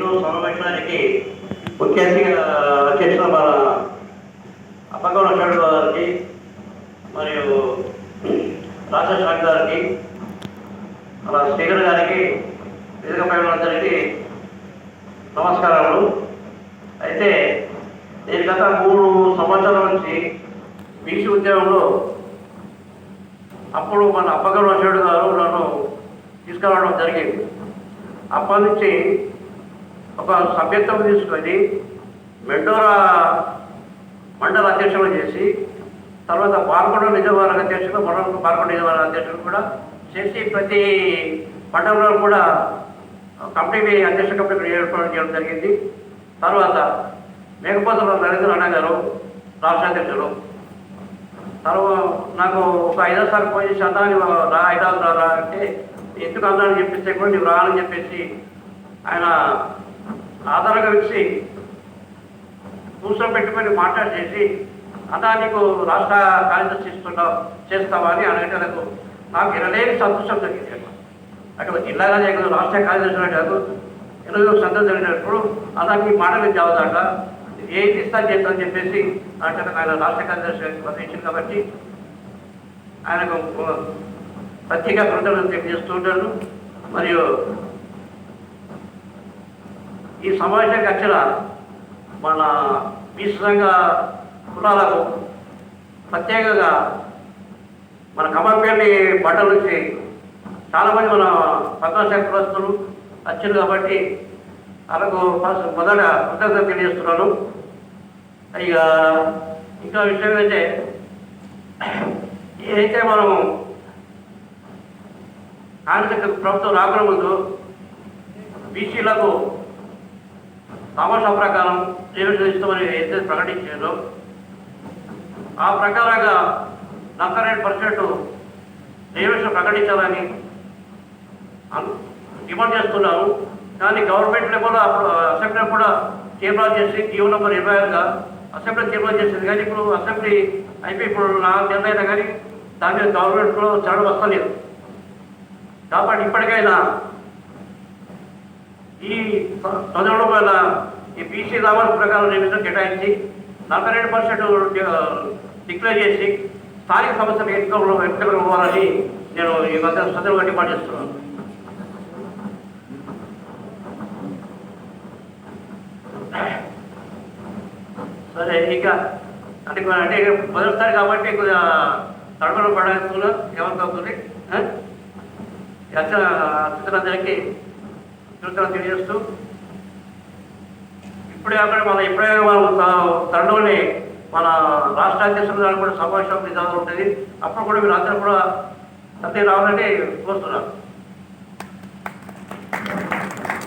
ఎన్నో సమావేశానికి ముఖ్య అతిథిగా చేసిన మన అప్పగౌడ షడ్ గారికి మరియు రాజశేఖర్ గారికి మన స్పీకర్ గారికి వేదిక ఉన్నందరికీ నమస్కారాలు. అయితే నేను గత మూడు సంవత్సరాల నుంచి బీసీ ఉద్యమంలో అప్పుడు మన అప్పగౌడ షడ్ గారు నన్ను తీసుకురావడం జరిగింది. అప్పటి నుంచి ఒక సభ్యత్వం తీసుకొని మెండోరా మండల అధ్యక్షులు చేసి తర్వాత పాల్గొండ నిజవర్గ అధ్యక్షులు మరొక పాల్గొండ నిజవర్గ అధ్యక్షులు కూడా చేసి ప్రతి మండలంలో కూడా కమిటీ అధ్యక్ష కమిటీ ఏర్పాటు చేయడం జరిగింది. తర్వాత మేకపోతుల నరేంద్ర అన్న గారు రాష్ట్ర అధ్యక్షులు. తర్వాత నాకు ఒక ఐదో సార్లు ఫోన్ చేసి అన్నా రా ఐదాలు రా అంటే ఎందుకు అన్నా అని కూడా నువ్వు రావాలని చెప్పేసి ఆయన ఆధారంగా ఇచ్చి కూర్చొని పెట్టుకుని మాట్లాడి చేసి అదా నీకు రాష్ట్ర కార్యదర్శి ఇస్తున్నావు చేస్తావా? అని అడిగితే నాకు నాకు ఇరలేని సంతోషం జరిగింది అక్కడ జిల్లాగా చేయకుండా రాష్ట్ర కార్యదర్శి కాదు ఒక సంతోషం జరిగినప్పుడు అలా మీ మాటలు చావదాట ఏది ఇస్తా చేస్తా చెప్పేసి అంటే ఆయన రాష్ట్ర కార్యదర్శి పదవించింది కాబట్టి ఆయనకు ప్రత్యేక కృతజ్ఞతలు తెలియజేస్తూ ఉంటాను మరియు ఈ సమావేశానికి వచ్చిన మన బీసీ సంఘ కులాలకు ప్రత్యేకంగా మన కమర్పల్లి బట్టల నుంచి చాలామంది మన పద్మశాఖ కులస్తులు వచ్చారు కాబట్టి వాళ్ళకు ఫస్ట్ మొదట కృతజ్ఞత తెలియజేస్తున్నాను. ఇక ఇంకా విషయం ఏంటంటే ఏదైతే మనం కాంగ్రెస్ ప్రభుత్వం రాకముందు బీసీలకు తమాషా ప్రకారం రిజర్వేషన్ ఇస్తామని ఏదైతే ప్రకటించారో ఆ ప్రకారంగా నక్కరేడు పర్సెంట్ రిజర్వేషన్ ప్రకటించాలని డిమాండ్ చేస్తున్నాము కానీ గవర్నమెంట్ లెవెల్ అప్పుడు అసెంబ్లీ కూడా తీర్మానం చేసి జీవో నెంబర్ ఇరవై ఆరుగా అసెంబ్లీ తీర్మానం చేసింది. కానీ ఇప్పుడు అసెంబ్లీ అయిపోయి ఇప్పుడు నాలుగు నెలలు అయినా కానీ దాని మీద గవర్నమెంట్లో చదవడం వస్తలేదు. కాబట్టి ఇప్పటికైనా ఈ చదవడం వల్ల ఈ బీసీ దావాల ప్రకారం నిమిషం కేటాయించి నలభై రెండు పర్సెంట్ డిక్లేర్ చేసి స్థానిక సంస్థలు ఎన్నికలు ఎన్నికలు ఇవ్వాలని నేను ఈ మధ్య సందర్భంగా డిమాండ్ చేస్తున్నాను సరే ఇక అంటే అంటే మొదటిసారి కాబట్టి కొద్దిగా తడబడ పడేస్తున్నా ఎవరికి అవుతుంది అందరికీ కృతజ్ఞతలు తెలియజేస్తూ ఇప్పుడే అక్కడ మన ఇప్పుడే మనం తండ్రిని మన రాష్ట్ర అధ్యక్షుల కూడా సమావేశం విధానం ఉంటుంది. అప్పుడు కూడా మీరు అందరూ కూడా అంతే రావాలని కోరుతున్నాను